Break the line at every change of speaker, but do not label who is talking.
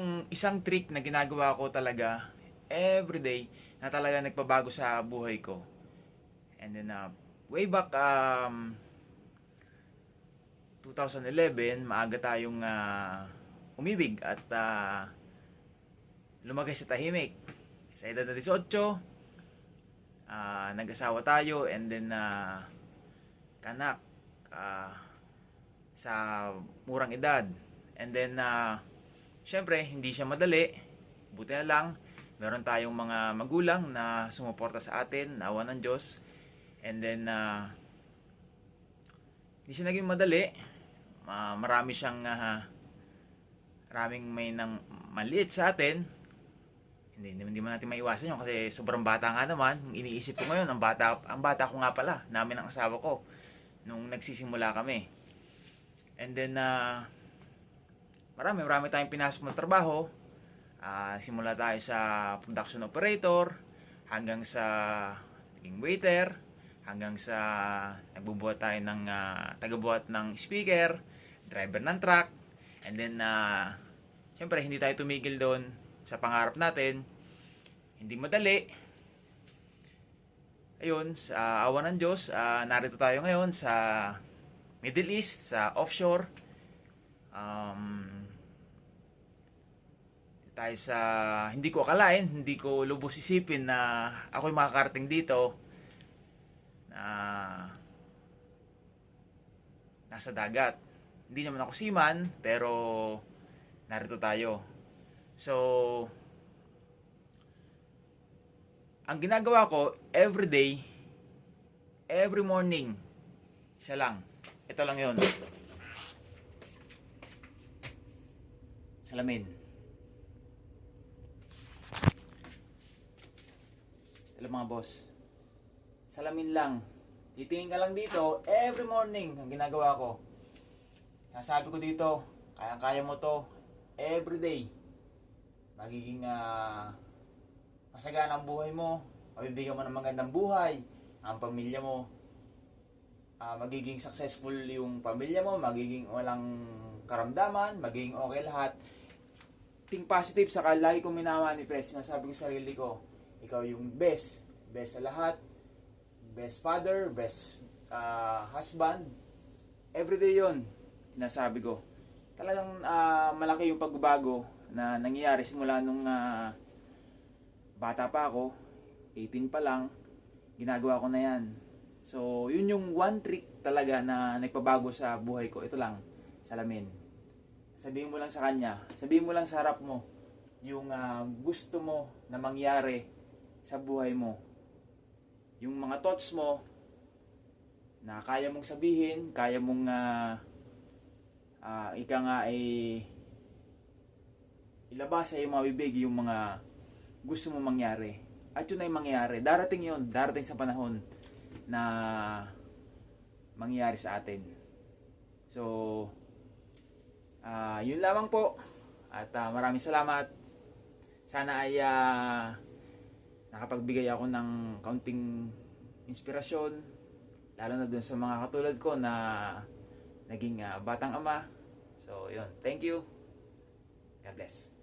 Yung isang trick na ginagawa ko talaga everyday na talaga nagpabago sa buhay ko. And then uh, way back um 2011, maaga tayong uh, umibig at uh, lumagay sa tahimik. Sa edad na 18, uh, nag-asawa tayo and then uh, kanak uh, sa murang edad. And then uh, Siyempre, hindi siya madali. Buti na lang, meron tayong mga magulang na sumuporta sa atin, naawa ng Diyos. And then, uh, hindi siya naging madali. Uh, marami siyang, uh, maraming may nang maliit sa atin. Hindi, hindi man natin maiwasan yun kasi sobrang bata nga naman. Iniisip ko ngayon, ang bata, ang bata ko nga pala, namin ang asawa ko, nung nagsisimula kami. And then, uh, marami, marami tayong pinasok na trabaho. Ah, simula tayo sa production operator, hanggang sa naging waiter, hanggang sa nagbubuhat tayo ng ah, tagabuhat ng speaker, driver ng truck, and then uh, syempre hindi tayo tumigil doon sa pangarap natin. Hindi madali. Ayun, sa awa ng Diyos, ah, narito tayo ngayon sa Middle East, sa offshore. Um, tayo sa hindi ko akalain, hindi ko lubos isipin na ako'y makakarating dito na nasa dagat. Hindi naman ako seaman, pero narito tayo. So, ang ginagawa ko every day, every morning, isa lang. Ito lang yon Salamin. Mga boss. Salamin lang. Titingin ka lang dito every morning ang ginagawa ko. Nasabi ko dito, kaya-kaya mo to every day. Magiging ah, masagana ang buhay mo. Mabibigyan mo ng magandang buhay. Ang pamilya mo. Ah, magiging successful yung pamilya mo. Magiging walang karamdaman. Magiging okay lahat. Think positive. Saka lagi ko minamanifest. Sinasabi ko sa sarili ko, ikaw yung best. Best sa lahat. Best father, best ah, husband. Everyday yon sinasabi ko. Talagang ah, malaki yung pagbabago na nangyayari simula nung ah, bata pa ako. 18 pa lang. Ginagawa ko na yan. So, yun yung one trick talaga na nagpabago sa buhay ko. Ito lang, salamin. Sabihin mo lang sa kanya, sabihin mo lang sa harap mo, yung ah, gusto mo na mangyari sa buhay mo. Yung mga thoughts mo na kaya mong sabihin, kaya mong ah, ah, ika nga ay ilabas sa iyong mga bibig yung mga gusto mo mangyari. At yun ay mangyayari. Darating yun. Darating sa panahon na mangyayari sa atin. So, ah yun lamang po. At ah, maraming salamat. Sana ay ah, nakapagbigay ako ng kaunting inspirasyon lalo na dun sa mga katulad ko na naging ah, batang ama. So yun. Thank you. God bless